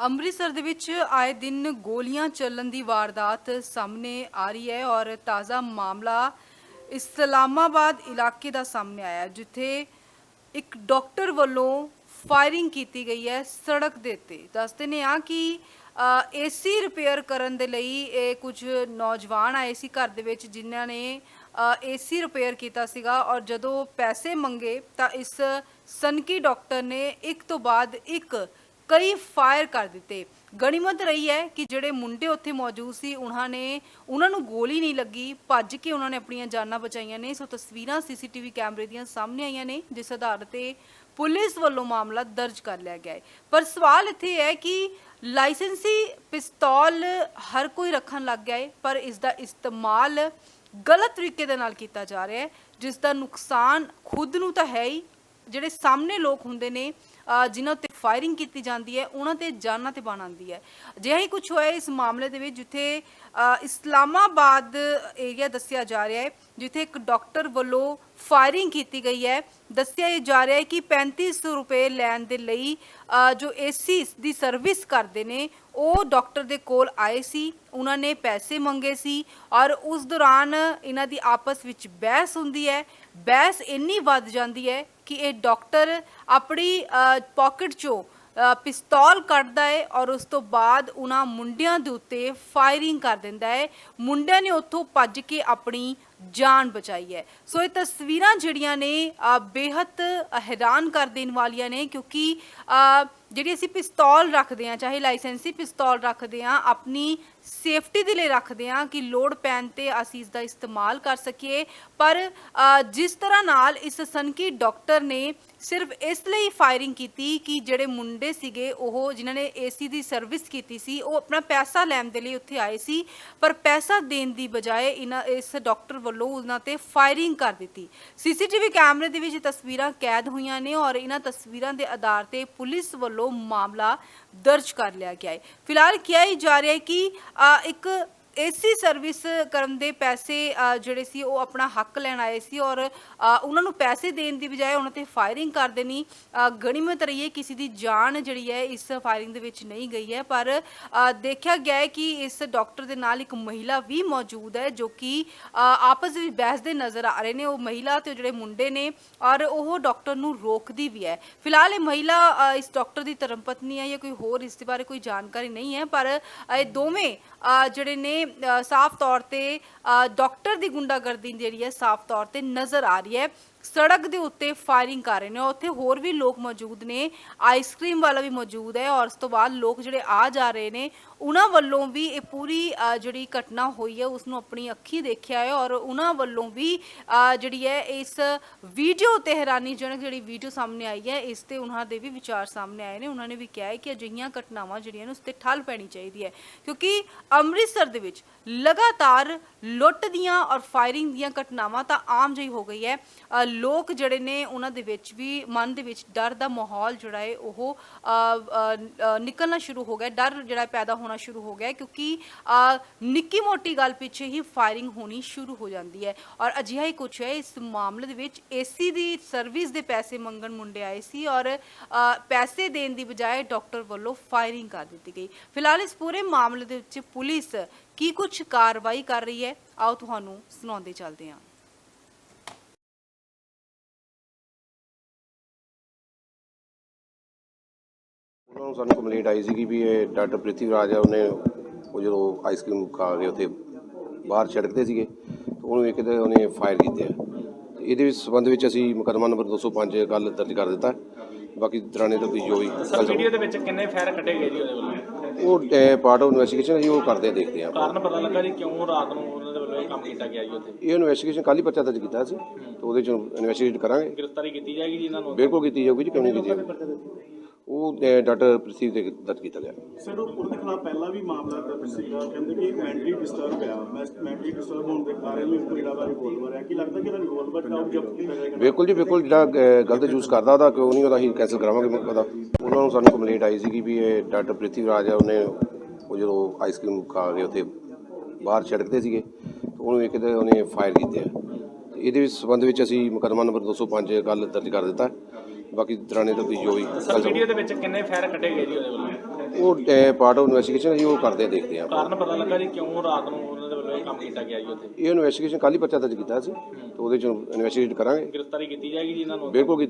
ਅੰਮ੍ਰਿਤਸਰ ਦੇ ਵਿੱਚ ਆਏ ਦਿਨ ਗੋਲੀਆਂ ਚੱਲਣ ਦੀ ਵਾਰਦਾਤ ਸਾਹਮਣੇ ਆ ਰਹੀ ਹੈ ਔਰ ਤਾਜ਼ਾ ਮਾਮਲਾ ਇਸਲਾਮਾਬਾਦ ਇਲਾਕੇ ਦਾ ਸਾਹਮਣੇ ਆਇਆ ਜਿੱਥੇ ਇੱਕ ਡਾਕਟਰ ਵੱਲੋਂ ਫਾਇਰਿੰਗ ਕੀਤੀ ਗਈ ਹੈ ਸੜਕ ਦੇ ਉੱਤੇ। ਦੱਸਦੇ ਨੇ ਆ ਕਿ ਏਸੀ ਰਿਪੇਅਰ ਕਰਨ ਦੇ ਲਈ ਇਹ ਕੁਝ ਨੌਜਵਾਨ ਆਏ ਸੀ ਘਰ ਦੇ ਵਿੱਚ ਜਿਨ੍ਹਾਂ ਨੇ ਏਸੀ ਰਿਪੇਅਰ ਕੀਤਾ ਸੀਗਾ ਔਰ ਜਦੋਂ ਪੈਸੇ ਮੰਗੇ ਤਾਂ ਇਸ ਸਨਕੀ ਡਾਕਟਰ ਨੇ ਇੱਕ ਤੋਂ ਬਾਅਦ ਇੱਕ ਕਈ ਫਾਇਰ ਕਰ ਦਿੱਤੇ। ਗਣੀਮਤ ਰਹੀ ਹੈ ਕਿ ਜਿਹੜੇ ਮੁੰਡੇ ਉੱਥੇ ਮੌਜੂਦ ਸੀ, ਉਹਨਾਂ ਨੇ, ਉਹਨਾਂ ਨੂੰ ਗੋਲੀ ਨਹੀਂ ਲੱਗੀ, ਭੱਜ ਕੇ ਉਹਨਾਂ ਨੇ ਆਪਣੀਆਂ ਜਾਨਾਂ ਬਚਾਈਆਂ ਨੇ। ਸੋ ਤਸਵੀਰਾਂ ਸੀਸੀਟੀਵੀ ਕੈਮਰੇ ਦੀਆਂ ਸਾਹਮਣੇ ਆਈਆਂ ਨੇ, ਜਿਸ ਆਧਾਰ ਤੇ ਪੁਲਿਸ ਵੱਲੋਂ ਮਾਮਲਾ ਦਰਜ ਕਰ ਲਿਆ ਗਿਆ ਹੈ। ਪਰ ਸਵਾਲ ਇੱਥੇ ਹੈ ਕਿ ਲਾਇਸੈਂਸੀ ਪਿਸਤੌਲ ਹਰ ਕੋਈ ਰੱਖਣ ਲੱਗ ਗਿਆ ਹੈ, ਪਰ ਇਸ ਦਾ ਇਸਤੇਮਾਲ ਗਲਤ ਤਰੀਕੇ ਦੇ ਨਾਲ ਕੀਤਾ ਜਾ ਰਿਹਾ ਹੈ, ਜਿਸ ਦਾ ਨੁਕਸਾਨ ਖੁਦ ਨੂੰ ਤਾਂ ਹੈ ਹੀ, ਜਿਹੜੇ ਸਾਹਮਣੇ ਲੋਕ ਹੁੰਦੇ ਨੇ ਜਿਨ੍ਹਾਂ ਉੱਤੇ ਫਾਇਰਿੰਗ ਕੀਤੀ ਜਾਂਦੀ ਹੈ ਉਹਨਾਂ ਤੇ ਜਾਨਾਂ ਤੇ ਬਣ ਆਉਂਦੀ ਹੈ। ਅਜਿਹਾ ਹੀ ਕੁਝ ਹੋਇਆ ਇਸ ਮਾਮਲੇ ਦੇ ਵਿੱਚ ਜਿੱਥੇ ਇਸਲਾਮਾਬਾਦ ਏਰੀਆ ਦੱਸਿਆ ਜਾ ਰਿਹਾ ਹੈ ਜਿੱਥੇ ਇੱਕ ਡਾਕਟਰ ਵੱਲੋਂ ਫਾਇਰਿੰਗ ਕੀਤੀ ਗਈ ਹੈ। ਦੱਸਿਆ ਜਾ ਰਿਹਾ ਹੈ ਕਿ 3500 ਰੁਪਏ ਲੈਣ ਦੇ ਲਈ ਅ, ਜੋ ਏਸੀ ਦੀ ਸਰਵਿਸ ਕਰਦੇ ਨੇ ਉਹ ਡਾਕਟਰ ਦੇ ਕੋਲ ਆਏ ਸੀ ਉਹਨਾਂ ਨੇ ਪੈਸੇ ਮੰਗੇ ਸੀ ਔਰ ਉਸ ਦੌਰਾਨ ਇਹਨਾਂ ਦੀ ਆਪਸ ਵਿੱਚ ਬਹਿਸ ਹੁੰਦੀ ਹੈ। ਬਹਿਸ ਇੰਨੀ ਵੱਧ ਜਾਂਦੀ ਹੈ ਕਿ ਇਹ ਡਾਕਟਰ ਆਪਣੀ ਪਾਕਟ ਚੋਂ ਪਿਸਤੌਲ ਕੱਢਦਾ ਹੈ ਔਰ ਉਸ ਤੋਂ ਬਾਅਦ ਉਹਨਾਂ ਮੁੰਡਿਆਂ ਦੇ ਉੱਤੇ ਫਾਇਰਿੰਗ ਕਰ ਦਿੰਦਾ ਹੈ। ਮੁੰਡਿਆਂ ਨੇ ਉੱਥੋਂ ਭੱਜ ਕੇ ਆਪਣੀ ਜਾਨ ਬਚਾਈ ਹੈ। ਸੋ ਇਹ ਤਸਵੀਰਾਂ ਜਿਹੜੀਆਂ ਨੇ ਅ, ਬੇਹੱਦ ਹੈਰਾਨ ਕਰ ਦੇਣ ਵਾਲੀਆਂ ਨੇ ਕਿਉਂਕਿ ਜਿਹੜੀ ਅਸੀਂ ਪਿਸਤੌਲ ਰੱਖਦੇ ਹਾਂ, ਚਾਹੇ ਲਾਇਸੈਂਸੀ ਪਿਸਤੌਲ ਰੱਖਦੇ ਹਾਂ, ਆਪਣੀ ਸੇਫਟੀ ਦੇ ਲਈ ਰੱਖਦੇ ਹਾਂ ਕਿ ਲੋੜ ਪੈਣ ਤੇ ਅਸੀਂ ਇਸ ਦਾ ਇਸਤੇਮਾਲ ਕਰ ਸਕੀਏ। ਪਰ ਜਿਸ ਤਰ੍ਹਾਂ ਨਾਲ ਇਸ ਸਨਕੀ ਡਾਕਟਰ ਨੇ ਸਿਰਫ ਇਸ ਲਈ ਫਾਇਰਿੰਗ ਕੀਤੀ ਕਿ ਜਿਹੜੇ ਮੁੰਡੇ ਸੀਗੇ, ਉਹ ਜਿਨ੍ਹਾਂ ਨੇ ਏਸੀ ਦੀ ਸਰਵਿਸ ਕੀਤੀ ਸੀ, ਉਹ ਆਪਣਾ ਪੈਸਾ ਲੈਣ ਦੇ ਲਈ ਉੱਥੇ ਆਏ ਸੀ। ਪਰ ਪੈਸਾ ਦੇਣ ਦੀ ਬਜਾਏ ਇਹਨਾਂ, ਇਸ ਡਾਕਟਰ ਵੱਲੋਂ ਉਹਨਾਂ ਤੇ ਫਾਇਰਿੰਗ ਕਰ ਦਿੱਤੀ। ਸੀਸੀਟੀਵੀ ਕੈਮਰੇ ਦੇ ਵਿੱਚ ਤਸਵੀਰਾਂ ਕੈਦ ਹੋਈਆਂ ਨੇ ਔਰ ਇਹਨਾਂ ਤਸਵੀਰਾਂ ਦੇ ਆਧਾਰ ਤੇ ਪੁਲਿਸ ਵੱਲੋਂ ਮਾਮਲਾ ਦਰਜ ਕਰ ਲਿਆ ਗਿਆ ਹੈ। ਫਿਲਹਾਲ ਕਿਹਾ ਹੀ ਜਾ ਰਿਹਾ ਹੈ ਕਿ ਇੱਕ ਏਸੀ ਸਰਵਿਸ ਕਰਨ ਦੇ ਪੈਸੇ ਜਿਹੜੇ ਸੀ ਉਹ ਆਪਣਾ ਹੱਕ ਲੈਣ ਆਏ ਸੀ ਔਰ ਉਹਨਾਂ ਨੂੰ ਪੈਸੇ ਦੇਣ ਦੀ ਬਜਾਏ ਉਹਨਾਂ ਤੇ ਫਾਇਰਿੰਗ ਕਰ ਦੇਣੀ ਅ, ਗਣੀਮਤ ਰਹੀ ਹੈ ਕਿਸੇ ਦੀ ਜਾਨ ਜਿਹੜੀ ਹੈ ਇਸ ਫਾਇਰਿੰਗ ਦੇ ਵਿੱਚ ਨਹੀਂ ਗਈ ਹੈ। ਪਰ ਦੇਖਿਆ ਗਿਆ ਹੈ ਕਿ ਇਸ ਡਾਕਟਰ ਦੇ ਨਾਲ ਇੱਕ ਮਹਿਲਾ ਵੀ ਮੌਜੂਦ ਹੈ ਜੋ ਕਿ ਆਪਸ ਵਿੱਚ ਬਹਿਸਦੇ ਨਜ਼ਰ ਆ ਰਹੇ ਨੇ। ਉਹ ਮਹਿਲਾ ਤੇ ਉਹ ਜਿਹੜੇ ਮੁੰਡੇ ਨੇ ਔਰ ਉਹ ਡਾਕਟਰ ਨੂੰ ਰੋਕਦੀ ਵੀ ਹੈ। ਫਿਲਹਾਲ ਇਹ ਮਹਿਲਾ ਇਸ ਡਾਕਟਰ ਦੀ ਧਰਮਪਤਨੀ ਹੈ ਜਾਂ ਕੋਈ ਹੋਰ ਇਸ ਦੇ ਬਾਰੇ ਕੋਈ ਜਾਣਕਾਰੀ ਨਹੀਂ ਹੈ ਪਰ ਇਹ ਦੋਵੇਂ ਜਿਹੜੇ ਨੇ ਸਾਫ਼ ਤੌਰ ਤੇ ਡਾਕਟਰ ਦੀ ਗੁੰਡਾਗਰਦੀ ਜਿਹੜੀ ਹੈ ਸਾਫ਼ ਤੌਰ ਤੇ ਨਜ਼ਰ ਆ ਰਹੀ ਹੈ। ਸੜਕ ਦੇ ਉੱਤੇ ਫਾਇਰਿੰਗ ਕਰ ਰਹੇ ਨੇ। ਉੱਥੇ ਹੋਰ ਵੀ ਲੋਕ ਮੌਜੂਦ ਨੇ। ਆਈਸਕ੍ਰੀਮ ਵਾਲਾ ਵੀ ਮੌਜੂਦ ਹੈ ਔਰ ਉਸ ਤੋਂ ਬਾਅਦ ਲੋਕ ਜਿਹੜੇ ਆ ਜਾ ਰਹੇ ਨੇ, ਉਹਨਾਂ ਵੱਲੋਂ ਵੀ ਇਹ ਪੂਰੀ ਜਿਹੜੀ ਘਟਨਾ ਹੋਈ ਹੈ ਉਸ ਨੂੰ ਆਪਣੀ ਅੱਖੀਂ ਦੇਖਿਆ ਹੈ ਔਰ ਉਹਨਾਂ ਵੱਲੋਂ ਵੀ ਜਿਹੜੀ ਹੈ, ਇਸ ਵੀਡੀਓ ਤੇ ਹੈਰਾਨੀਜਨਕ ਜਿਹੜੀ ਵੀਡੀਓ ਸਾਹਮਣੇ ਆਈ ਹੈ, ਇਸ ਤੇ ਉਹਨਾਂ ਦੇ ਵੀ ਵਿਚਾਰ ਸਾਹਮਣੇ ਆਏ ਨੇ। ਉਹਨਾਂ ਨੇ ਵੀ ਕਿਹਾ ਹੈ ਕਿ ਅਜਿਹੀਆਂ ਘਟਨਾਵਾਂ ਜਿਹੜੀਆਂ ਨੇ, ਉਸ ਤੇ ਠੱਲ ਪੈਣੀ ਚਾਹੀਦੀ ਹੈ। ਕਿਉਂਕਿ ਅੰਮ੍ਰਿਤਸਰ ਦੇ ਵਿੱਚ ਲਗਾਤਾਰ ਲੁੱਟ ਦੀਆਂ ਔਰ ਫਾਇਰਿੰਗ ਦੀਆਂ ਘਟਨਾਵਾਂ ਤਾਂ ਆਮ ਜਿਹੀ ਹੋ ਗਈ ਹੈ। ਲੋਕ ਜਿਹੜੇ ਨੇ ਉਹਨਾਂ ਦੇ ਵਿੱਚ ਵੀ, ਮਨ ਦੇ ਵਿੱਚ ਡਰ ਦਾ ਮਾਹੌਲ ਜਿਹੜਾ ਹੈ ਉਹ ਨਿਕਲਣਾ ਸ਼ੁਰੂ ਹੋ ਗਿਆ ਡਰ ਜਿਹੜਾ ਪੈਦਾ ਹੋਣਾ ਸ਼ੁਰੂ ਹੋ ਗਿਆ ਕਿਉਂਕਿ ਨਿੱਕੀ ਮੋਟੀ ਗੱਲ ਪਿੱਛੇ ਹੀ ਫਾਇਰਿੰਗ ਹੋਣੀ ਸ਼ੁਰੂ ਹੋ ਜਾਂਦੀ ਹੈ। ਔਰ ਅਜਿਹਾ ਹੀ ਕੁਝ ਹੈ, ਇਸ ਮਾਮਲੇ ਦੇ ਵਿੱਚ ਏਸੀ ਦੀ ਸਰਵਿਸ ਦੇ ਪੈਸੇ ਮੰਗਣ ਮੁੰਡੇ ਆਏ ਸੀ ਔਰ ਪੈਸੇ ਦੇਣ ਦੀ ਬਜਾਏ ਡਾਕਟਰ ਵੱਲੋਂ ਫਾਇਰਿੰਗ ਕਰ ਦਿੱਤੀ ਗਈ। ਫਿਲਹਾਲ ਇਸ ਪੂਰੇ ਮਾਮਲੇ ਦੇ ਵਿੱਚ ਪੁਲਿਸ ਕੀ ਕੁਝ ਕਾਰਵਾਈ ਕਰ ਰਹੀ ਹੈ, ਆਓ ਤੁਹਾਨੂੰ ਸੁਣਾਉਂਦੇ ਚੱਲਦੇ ਹਾਂ। ਨੂੰ ਸਾਨੂੰ ਕੰਪਲੇਂਟ ਆਈ ਸੀ ਕਿ ਵੀ ਇਹ ਡਾਕਟਰ ਪ੍ਰਿਥੀ ਰਾਜ ਆ ਉਹਨੇ ਉਹ ਜਦੋਂ ਆਈਸਕ੍ਰੀਮ ਖਾ ਕੇ ਉੱਥੇ ਬਾਹਰ ਛੜਕਦੇ ਸੀਗੇ ਉਹਨੂੰ ਇੱਕ ਤੇ ਉਹਨੇ ਫਾਇਰ ਕੀਤੇ ਆ। ਇਹਦੇ ਵਿੱਚ ਸਬੰਧ ਵਿੱਚ ਅਸੀਂ ਮੁਕੱਦਮਾ ਨੰਬਰ 205 ਗੱਲ ਦਰਜ ਕਰ ਦਿੱਤਾ। ਬਾਕੀ ਦਰਾਨੇ ਤੋਂ ਜੋ ਵੀ ਸਰ ਵੀਡੀਓ ਦੇ ਵਿੱਚ ਕਿੰਨੇ ਫਾਇਰ ਕੱਢੇ ਗਏ ਜੀ ਉਹਦੇ ਵੱਲੋਂ? ਉਹ ਪਾਰਟ ਆਫ ਇਨਵੈਸਟੀਗੇਸ਼ਨ ਜੀ ਉਹ ਕਰਦੇ ਦੇਖਦੇ ਆ ਕਾਰਨ ਪਤਾ ਲੱਗਾ ਜੀ ਕਿਉਂ ਰਾਤ ਨੂੰ ਉਹਨਾਂ ਦੇ ਵੱਲੋਂ ਇਹ ਕੰਮ ਕੀਤਾ ਗਿਆ ਜੀ ਉੱਥੇ? ਇਹ ਇਨਵੈਸਟੀਗੇਸ਼ਨ ਕੱਲ ਹੀ ਪਰਚਾ ਦਰਜ ਕੀਤਾ ਸੀ ਤੇ ਉਹਦੇ ਚ ਇਨਵੈਸਟੀਗੇਟ ਕਰਾਂਗੇ। ਗ੍ਰਿਫਤਾਰੀ ਕੀਤੀ ਜਾਏਗੀ ਜੀ ਇਹਨਾਂ ਨੂੰ? ਬਿਲਕੁਲ ਕੀਤੀ ਜਾਊਗੀ ਜੀ ਕਿਉਂ ਨਹੀਂ ਕੀਤੀ ਜਾਊਗੀ। ਉਹ ਡਾਕਟਰ ਪ੍ਰਿਥੀ ਤੇ ਦਰਜ ਕੀਤਾ ਗਿਆ। ਸਰ ਉਹ- ਉਹਦੇ ਖਿਲਾਫ ਪਹਿਲਾਂ ਵੀ ਮਾਮਲਾ ਦਰਜ ਸੀਗਾ। ਕਹਿੰਦੇ ਕਿ ਮੈਂਟਲੀ ਡਿਸਟਰਬ ਆ ਮੈਂਟਲੀ ਡਿਸਟਰਬ ਹੋਣ ਦੇ ਕਾਰਨ ਵੀ ਜਿਹੜਾ ਦਾ ਰਿਵੋਲਵਰ ਹੈ। ਕੀ ਲੱਗਦਾ ਕਿ ਇਹਦਾ ਰਿਵੋਲਵਰ ਕਾਉ ਜ਼ਬਤ ਕੀਤਾ ਜਾਏਗਾ ਬਿਲਕੁਲ ਜੀ ਬਿਲਕੁਲ। ਜਿਹੜਾ ਗਲਤ ਯੂਜ਼ ਕਰਦਾ ਉਹਦਾ ਕਿਉਂ ਨਹੀਂ ਉਹਦਾ ਅਸੀਂ ਕੈਂਸਲ ਕਰਾਵਾਂਗੇ ਉਹਦਾ। ਉਹਨਾਂ ਨੂੰ ਸਾਨੂੰ ਕੰਪਲੇਂਟ ਆਈ ਸੀ ਕਿ ਵੀ ਇਹ ਡਾਕਟਰ ਪ੍ਰਿਥੀ ਰਾਜ ਆ ਉਹਨੇ ਉਹ ਜਦੋਂ ਆਈਸਕ੍ਰੀਮ ਖਾ ਕੇ ਉੱਥੇ ਬਾਹਰ ਛੜਕਦੇ ਸੀਗੇ ਉਹਨੂੰ ਇੱਕ ਤੇ ਉਹਨੇ ਫਾਇਰ ਕੀਤੇ ਇਹਦੇ ਵਿੱਚ ਸਬੰਧ ਵਿੱਚ ਅਸੀਂ ਮੁਕੱਦਮਾ ਨੰਬਰ 205 ਗੱਲ ਦਰਜ ਕਰ ਦਿੱਤਾ। ਬਾਕੀ ਦਰਾਨੇ ਤੋਂ ਜੋ ਵੀ ਸਰ ਵੀਡੀਓ ਦੇ ਵਿੱਚ ਕਿੰਨੇ ਫਾਇਰ ਕੱਢੇ ਗਏ ਜੀ ਉਹਦੇ ਵੱਲੋਂ? ਉਹ ਪਾਰਟ ਆਫ ਇਨਵੈਸਟੀਗੇਸ਼ਨ ਅਸੀਂ ਉਹ ਕਰਦੇ ਦੇਖਦੇ ਹਾਂ ਕਾਰਨ ਪਤਾ ਲੱਗਾ ਜੀ ਕਿਉਂ ਰਾਤ ਨੂੰ ਉਹਨਾਂ ਦੇ ਵੱਲੋਂ ਇਹ ਕੰਮ ਕੀਤਾ ਗਿਆ ਜੀ ਉੱਥੇ? ਇਹ ਇਨਵੈਸਟੀਗੇਸ਼ਨ ਕੱਲ੍ਹ ਹੀ ਪਰਚਾ ਦਰਜ ਕੀਤਾ ਸੀ ਤੇ ਉਹਦੇ ਚ ਇਨਵੈਸਟੀਗੇਟ ਕਰਾਂਗੇ। ਗ੍ਰਿਫਤਾਰੀ ਕੀਤੀ ਜਾਏਗੀ ਜੀ ਇਹਨਾਂ ਨੂੰ? ਬਿਲਕੁਲ ਕੀਤੀ